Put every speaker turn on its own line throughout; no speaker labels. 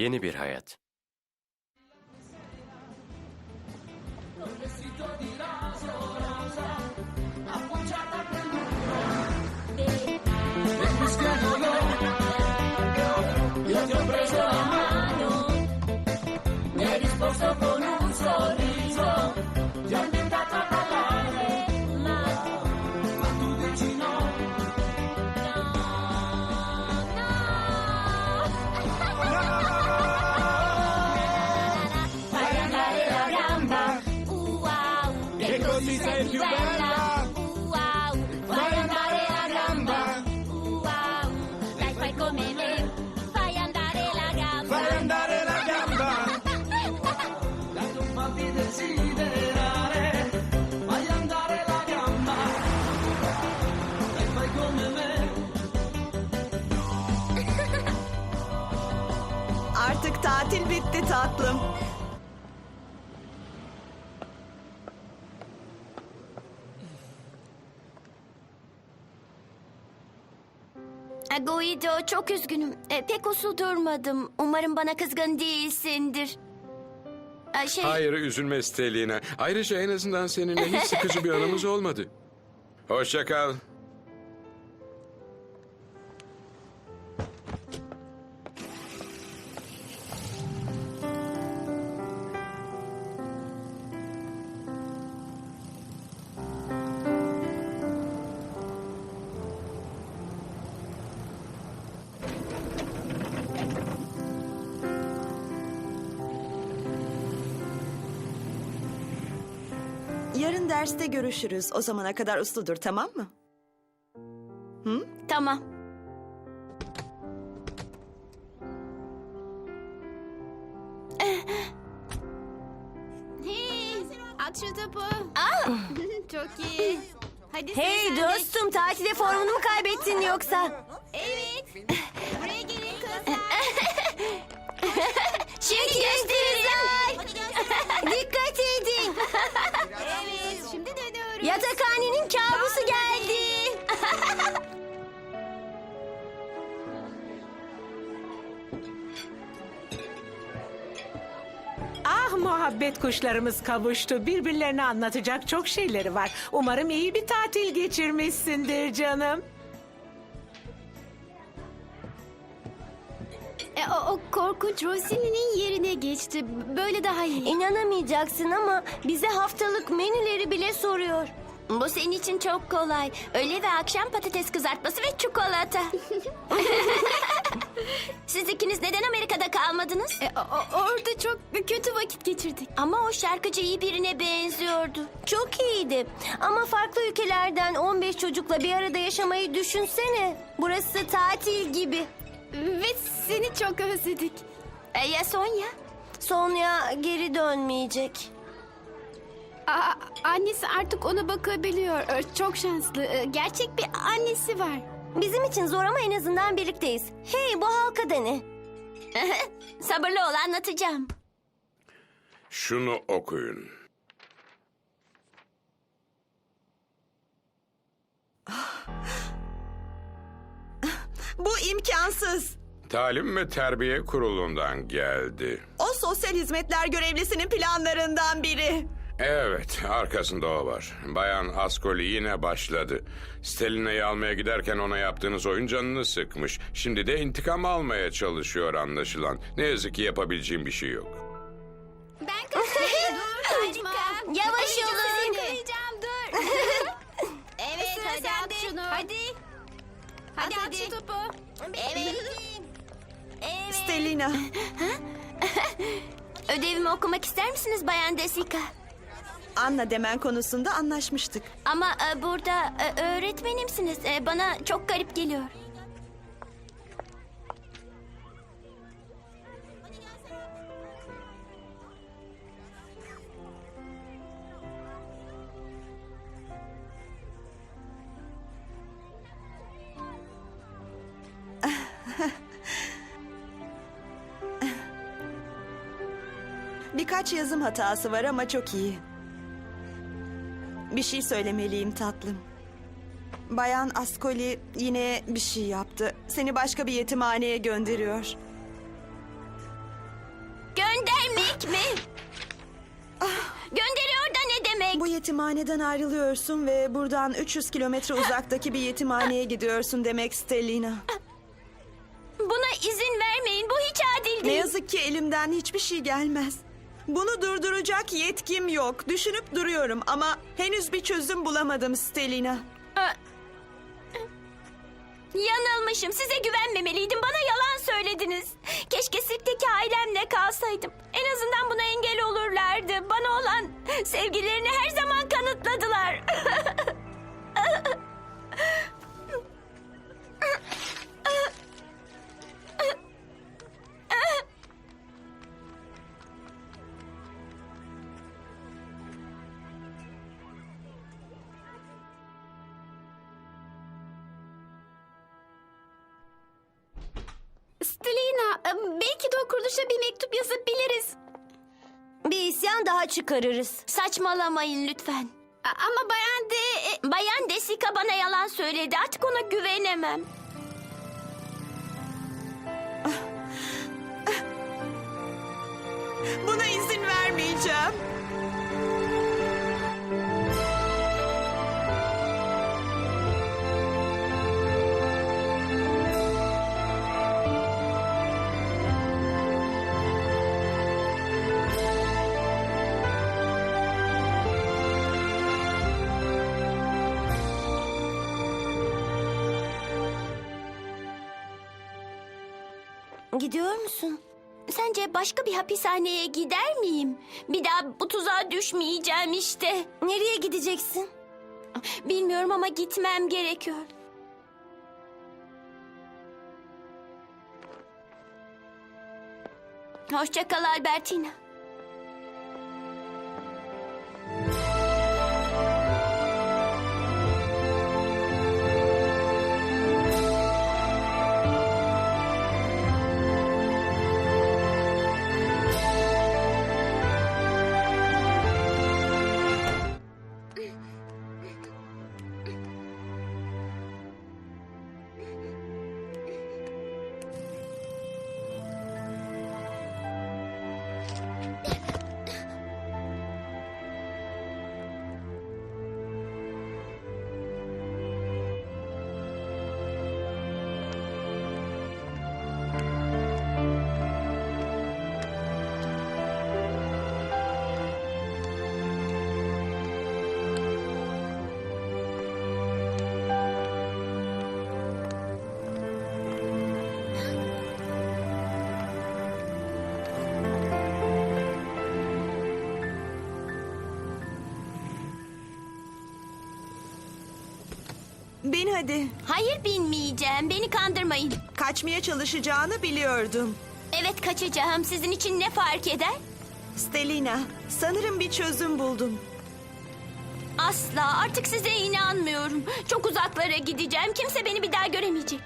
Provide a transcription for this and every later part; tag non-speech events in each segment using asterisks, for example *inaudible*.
yeni bir hayat.
Tatlım.
E, Guido çok üzgünüm. E, pek uslu durmadım. Umarım bana kızgın değilsindir. E, şey,
Hayır üzülme Stelina. Ayrıca en azından seninle hiç sıkıcı bir anımız *laughs* olmadı. Hoşça kal.
Yarın derste görüşürüz. O zamana kadar usludur tamam mı?
tamam.
Hey, at şu topu. *laughs* Çok iyi. Hadi
Hey
sen de.
dostum tatile formunu mu kaybettin yoksa? Yatakhanenin kabusu geldi. *laughs*
Ah muhabbet kuşlarımız kavuştu. Birbirlerine anlatacak çok şeyleri var. Umarım iyi bir tatil geçirmişsindir canım.
E, o, o korkunç Rosini'nin yerine geçti. Böyle daha iyi.
İnanamayacaksın ama bize haftalık menüleri bile soruyor. Bu senin için çok kolay. Öğle ve akşam patates kızartması ve çikolata. *laughs* Siz ikiniz neden Amerika'da kalmadınız?
E, o- orada çok kötü vakit geçirdik.
Ama o şarkıcı iyi birine benziyordu. Çok iyiydi. Ama farklı ülkelerden 15 çocukla bir arada yaşamayı düşünsene. Burası tatil gibi.
Ve seni çok özledik.
E ya Sonya? Sonya geri dönmeyecek.
Aa, annesi artık ona bakabiliyor. E, Çok şanslı. E, Gerçek bir annesi var.
Bizim için zor ama en azından birlikteyiz. Hey bu halka da ne? *laughs* Sabırlı ol anlatacağım.
Şunu okuyun. *gasps*
Bu imkansız.
Talim ve Terbiye Kurulu'ndan geldi.
O sosyal hizmetler görevlisinin planlarından biri.
Evet, arkasında o var. Bayan Ascoli yine başladı. Stelina'yı almaya giderken ona yaptığınız oyun canını sıkmış. Şimdi de intikam almaya çalışıyor anlaşılan. Ne yazık ki yapabileceğim bir şey yok.
Ben kaçayım. dur kaçma.
Yavaş
Ay,
olun.
Seni kıracağım dur. *laughs* evet hadi at şunu. Hadi. Hadi, at şu topu. Evet.
Evet.
Stelina. *laughs*
Ödevimi okumak ister misiniz Bayan Desika?
Anna demen konusunda anlaşmıştık.
Ama e, burada e, öğretmenimsiniz. E, bana çok garip geliyor.
Birkaç yazım hatası var ama çok iyi. Bir şey söylemeliyim tatlım. Bayan Ascoli yine bir şey yaptı. Seni başka bir yetimhaneye gönderiyor. Göndermek mi? Ah. Gönderiyor da ne demek? Bu yetimhaneden ayrılıyorsun ve buradan 300 kilometre uzaktaki bir yetimhaneye gidiyorsun demek Stelina.
Buna izin vermeyin. Bu hiç adil değil.
Ne yazık ki elimden hiçbir şey gelmez. Bunu durduracak yetkim yok. Düşünüp duruyorum ama henüz bir çözüm bulamadım Stellina.
Yanılmışım. Size güvenmemeliydim. Bana yalan söylediniz. Keşke sirkteki ailemle kalsaydım. En azından buna engel olurlardı. Bana olan sevgilerini her zaman kanıtladılar. *laughs* isyan daha çıkarırız. Saçmalamayın lütfen.
A- Ama Bayan de... e,
Bayan Desika bana yalan söyledi. Artık ona güvenemem.
Buna izin vermeyeceğim.
Gidiyor musun? Sence başka bir hapishaneye gider miyim? Bir daha bu tuzağa düşmeyeceğim işte. Nereye gideceksin? Bilmiyorum ama gitmem gerekiyor. Hoşça kal Albertina. Hadi. Hayır binmeyeceğim. Beni kandırmayın.
Kaçmaya çalışacağını biliyordum.
Evet kaçacağım. Sizin için ne fark eder?
Stellina, sanırım bir çözüm buldum.
Asla artık size inanmıyorum. Çok uzaklara gideceğim. Kimse beni bir daha göremeyecek.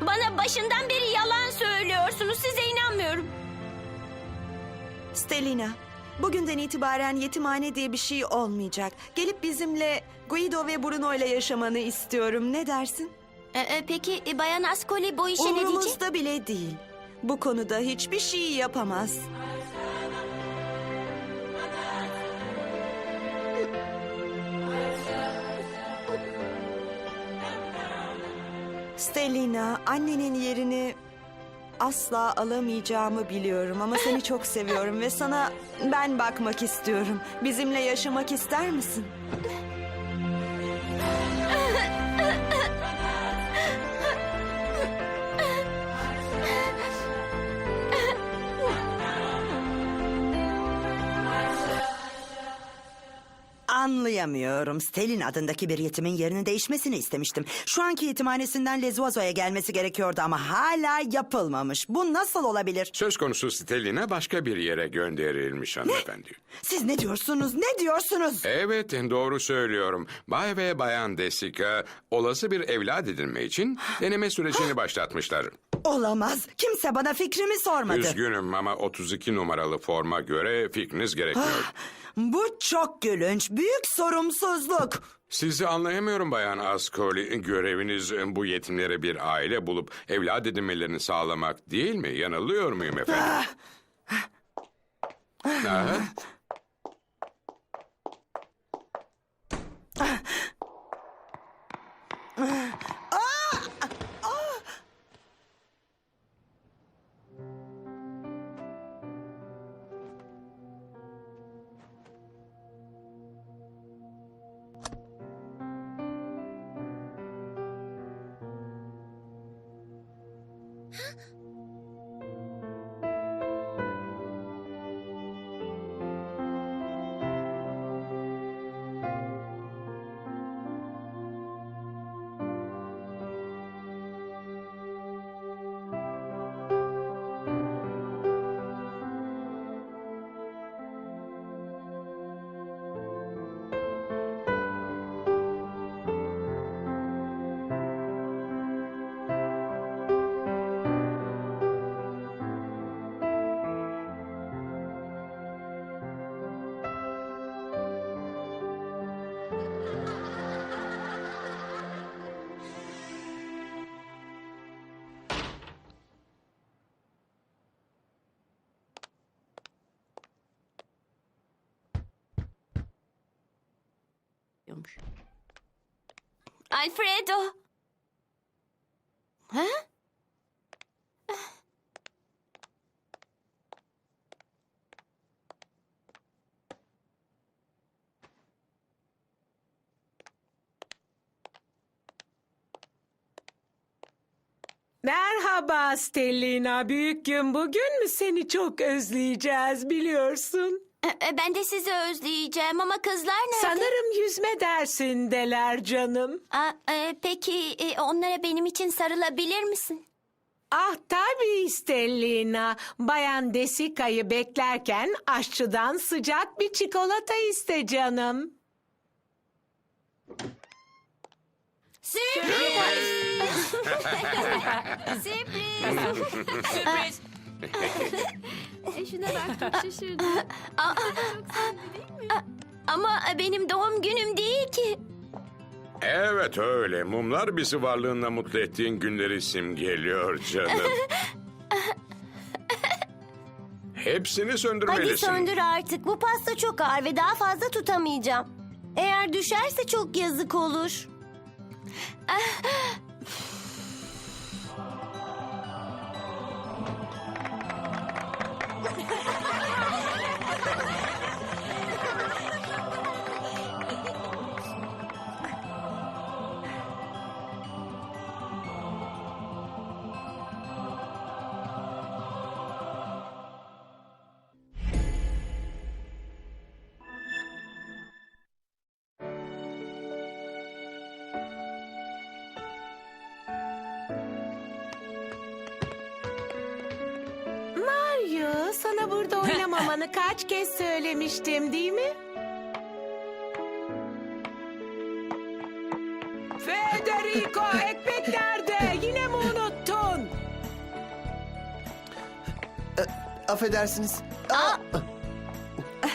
Bana başından beri yalan söylüyorsunuz. Size inanmıyorum.
Stellina, bugünden itibaren yetimhane diye bir şey olmayacak. Gelip bizimle Guido ve Bruno ile yaşamanı istiyorum. Ne dersin?
Ee, e, peki e, Bayan Ascoli bu işe ne diyecek?
Umurumuzda bile değil. Bu konuda hiçbir şey yapamaz. Stellina, annenin yerini asla alamayacağımı biliyorum ama seni çok seviyorum ve sana ben bakmak istiyorum. Bizimle yaşamak ister misin?
Anlayamıyorum. Stelin adındaki bir yetimin yerinin değişmesini istemiştim. Şu anki yetimhanesinden Lezuazo'ya gelmesi gerekiyordu ama hala yapılmamış. Bu nasıl olabilir?
Söz konusu Stellina başka bir yere gönderilmiş hanımefendi.
Siz ne diyorsunuz? Ne diyorsunuz?
Evet doğru söylüyorum. Bay ve Bayan Desika olası bir evlat edinme için deneme sürecini *gasps* başlatmışlar.
Olamaz. Kimse bana fikrimi sormadı.
Üzgünüm ama 32 numaralı forma göre fikriniz gerekmiyor. *gasps*
Bu çok gülünç. Büyük sorumsuzluk.
Sizi anlayamıyorum Bayan Ascoli. Göreviniz bu yetimlere bir aile bulup evlat edinmelerini sağlamak değil mi? Yanılıyor muyum efendim? Ah. Aha. Ah. Ah.
Çalışıyormuş.
Alfredo. Ha?
Merhaba Stellina. Büyük gün bugün mü? Seni çok özleyeceğiz biliyorsun.
E, e, Ben de sizi özleyeceğim ama kızlar nerede?
Sanırım yüzme dersindeler canım.
Aa, e, peki e, onlara benim için sarılabilir misin?
Ah tabii Stellina. Bayan Desika'yı beklerken aşçıdan sıcak bir çikolata iste canım.
Sürpriz. e *laughs* *laughs* şuna bak *laughs* çok şaşırdım.
Ama e, benim doğum günüm değil ki.
Evet öyle. Mumlar bizi varlığında mutlu ettiğin günleri simgeliyor canım. *laughs* Hepsini
Hadi
söndürmelisin.
söndür artık. Bu pasta çok ağır ve daha fazla tutamayacağım. Eğer düşerse çok yazık olur. *laughs*
burada oynamamanı kaç kez söylemiştim değil mi? Federico, ekmek nerede? Yine mi unuttun?
Affedersiniz. Aa, *laughs*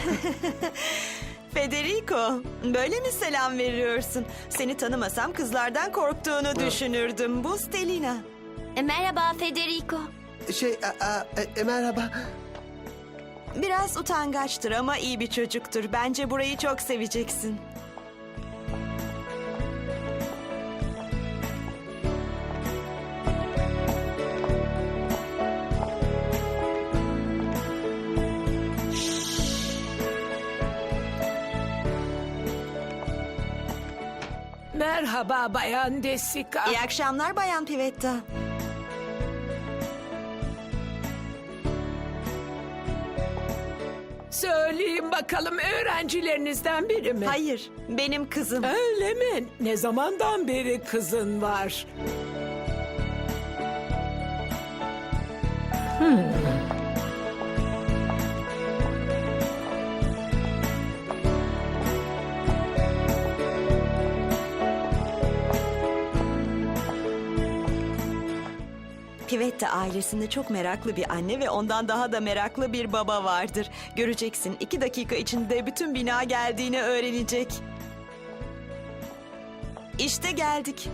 Federico, böyle mi selam veriyorsun? Seni tanımasam kızlardan korktuğunu düşünürdüm. Bu Stelina.
E, merhaba Federico.
şey, a, a, e, merhaba.
Biraz utangaçtır ama iyi bir çocuktur. Bence burayı çok seveceksin.
Merhaba Bayan Desika.
İyi akşamlar Bayan Pivetta.
Bakalım öğrencilerinizden biri mi?
Hayır, benim kızım.
Öyle mi? Ne zamandan beri kızın var?
Pivetta ailesinde çok meraklı bir anne ve ondan daha da meraklı bir baba vardır. Göreceksin iki dakika içinde bütün bina geldiğini öğrenecek. İşte geldik.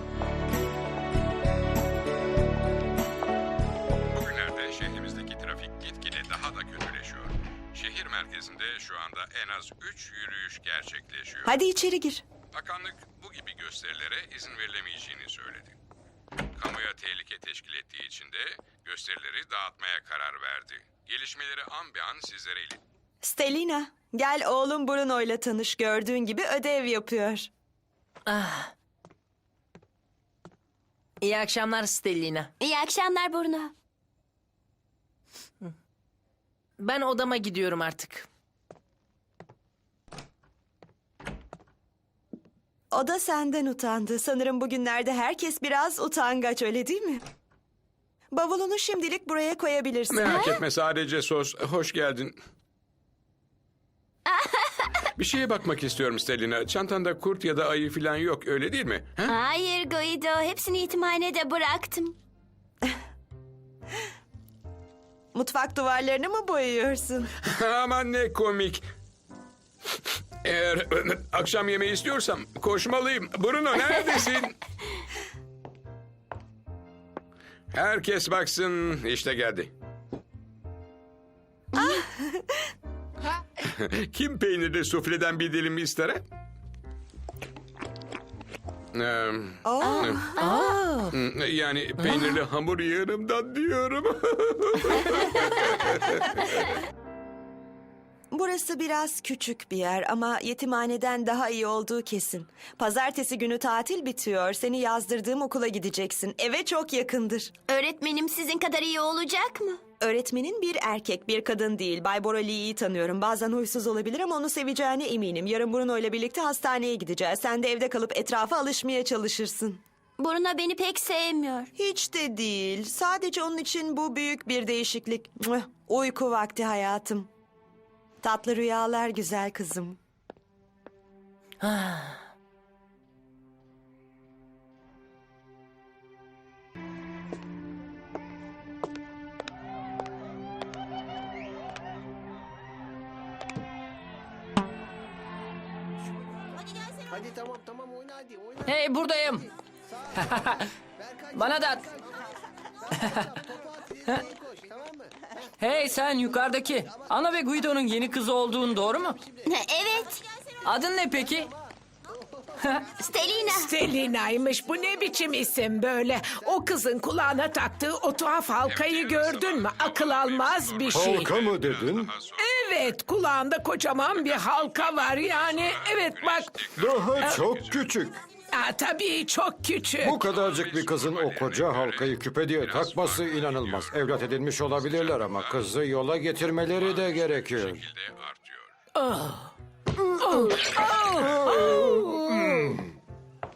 Bugünlerde şehrimizdeki trafik gitgide daha da kötüleşiyor. Şehir merkezinde şu anda en az 3 yürüyüş gerçekleşiyor.
Hadi içeri gir.
Bakanlık bu gibi gösterilere izin verilemeyeceğini söyledi. Kamuya tehlike teşkil ettiği için de gösterileri dağıtmaya karar verdi. Gelişmeleri an be an sizlere ilet.
Stelina, gel oğlum Bruno'yla tanış. Gördüğün gibi ödev yapıyor.
İyi akşamlar Stellina.
İyi akşamlar Bruno.
Ben odama gidiyorum artık.
O da senden utandı. Sanırım bugünlerde herkes biraz utangaç öyle değil mi? Bavulunu şimdilik buraya koyabilirsin.
Merak etme sadece sos. Hoş geldin. *laughs* Bir şeye bakmak istiyorum Stelina. Çantanda kurt ya da ayı falan yok öyle değil mi? Ha?
Hayır Guido, hepsini yetimhanede bıraktım.
Mutfak duvarlarını mı boyuyorsun? *laughs*
Aman ne komik. Eğer *clears throat* akşam yemeği istiyorsam koşmalıyım. Bruno neredesin? *laughs* Herkes baksın. İşte geldi. *laughs* Kim peynirli sufleden bir dilim ister? Ee,
Oh.
yani peynirli hamur yığınımdan diyorum. *laughs*
Burası biraz küçük bir yer ama yetimhaneden daha iyi olduğu kesin. Pazartesi günü tatil bitiyor. Seni yazdırdığım okula gideceksin. Eve çok yakındır.
Öğretmenim sizin kadar iyi olacak mı?
Öğretmenin bir erkek, bir kadın değil. Bay Borali'yi iyi tanıyorum. Bazen huysuz olabilir ama onu seveceğine eminim. Yarın Bruno ile birlikte hastaneye gideceğiz. Sen de evde kalıp etrafa alışmaya çalışırsın.
Bruno beni pek sevmiyor.
Hiç de değil. Sadece onun için bu büyük bir değişiklik. Uyku vakti hayatım. Tatlı rüyalar güzel kızım.
Hadi tamam tamam oyna hadi oyna.
Hey buradayım. *laughs* Bana da at. *laughs*
Topu at ileriye koş tamam mı?
Hey sen yukarıdaki. Ana ve Guido'nun yeni kızı olduğun doğru mu?
evet.
Adın ne peki? *laughs*
Stelina.
Selina'ymış. Bu ne biçim isim böyle? O kızın kulağına taktığı o tuhaf halkayı gördün mü? Akıl almaz bir şey.
Halka mı dedin?
Evet, kulağında kocaman bir halka var yani. Evet bak,
Daha çok küçük.
Aa, tabii çok küçük.
Bu kadarcık bir kızın o koca halkayı küpe diye takması inanılmaz. Evlat edinmiş olabilirler ama kızı yola getirmeleri de gerekiyor.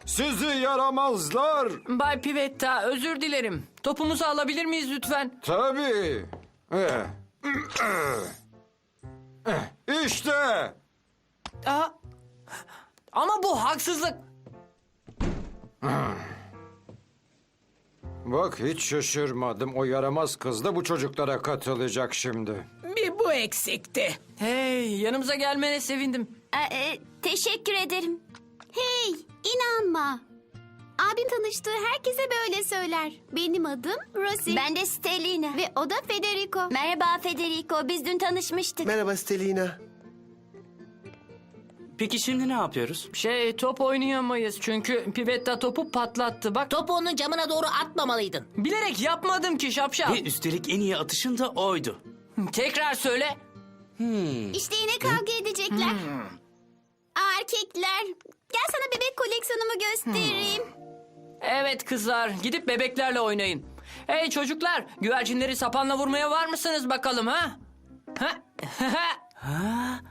Sizi yaramazlar.
Bay Pivetta özür dilerim. Topumuzu alabilir miyiz lütfen?
Tabii. Eh. Eh, İşte.
Aa, ama bu haksızlık.
Bak hiç şaşırmadım. O yaramaz kız da bu çocuklara katılacak şimdi.
Bir bu eksikti.
Hey yanımıza gelmene sevindim.
Ee, e, teşekkür ederim.
Hey, inanma. Abim tanıştığı herkese böyle söyler. Benim adım Rosie.
Ben de Stelina.
Ve o da Federico.
Merhaba Federico. Biz dün tanışmıştık.
Merhaba Stelina.
Peki şimdi ne yapıyoruz?
Şey top oynayamayız çünkü Pivetta topu patlattı. Bak
Topu onun camına doğru atmamalıydın.
bilerek yapmadım ki şapşal.
Ve üstelik en iyi atışın da oydu.
Tekrar söyle.
İşte yine kavga edecekler.
Hmm.
Aa, Erkekler. Gel sana bebek koleksiyonumu göstereyim.
Evet kızlar gidip bebeklerle oynayın. Hey çocuklar güvercinleri sapanla vurmaya var mısınız bakalım ha? Ha? *laughs*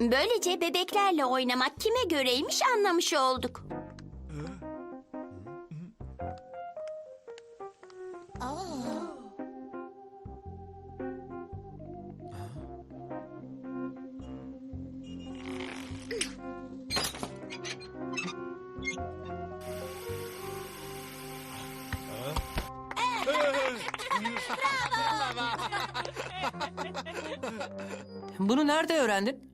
Böylece bebeklerle oynamak kime göreymiş anlamış olduk.
Bunu nerede öğrendin?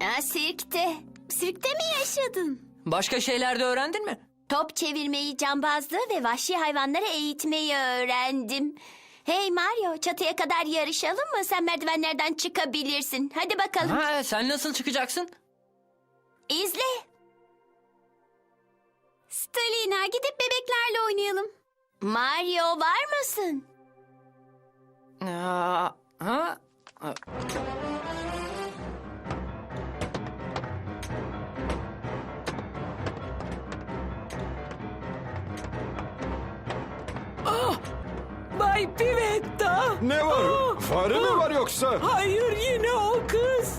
Aa, sirkte.
Sirkte mi yaşadın?
Başka şeylerde öğrendin mi?
Top çevirmeyi, cambazlığı ve vahşi hayvanlara eğitmeyi öğrendim. Hey Mario, çatıya kadar yarışalım mı? Sen merdivenlerden çıkabilirsin. Hadi bakalım.
Ha, sen nasıl çıkacaksın?
İzle.
Stelina gidip bebeklerle oynayalım.
Mario var mısın?
Aa, ha?
Bay Pivetta.
Ne var? Fare mi var yoksa?
Hayır yine o kız.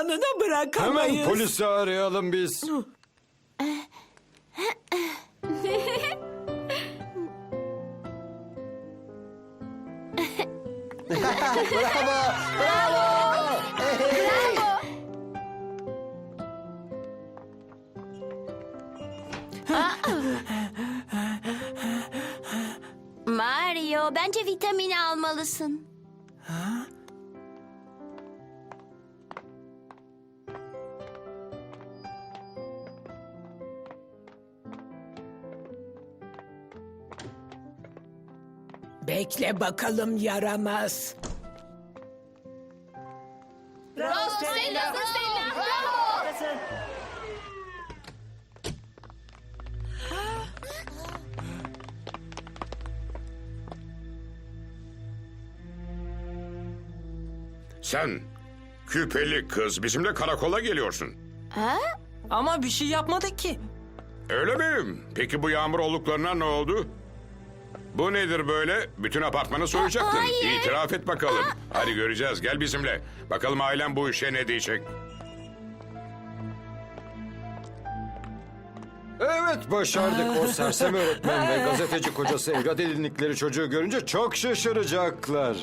Yanına bırakamayız.
Hemen polisi arayalım biz.
Bravo. Bravo. Hey.
Mario, bence vitamin almalısın.
Bakalım yaramaz.
Bravo Stella. Stella. Bravo.
Sen küpeli kız bizimle karakola geliyorsun.
Ama bir şey yapmadık ki.
Öyle mi? Peki bu yağmur oluklarına ne oldu? Bu nedir böyle? Bütün apartmanı soyacaktın.
hayır.
İtiraf et bakalım. Hadi göreceğiz. Gel bizimle. Bakalım ailem bu işe ne diyecek?
Evet başardık. O sersem öğretmen ve *laughs* gazeteci kocası evlat edindikleri çocuğu görünce çok şaşıracaklar.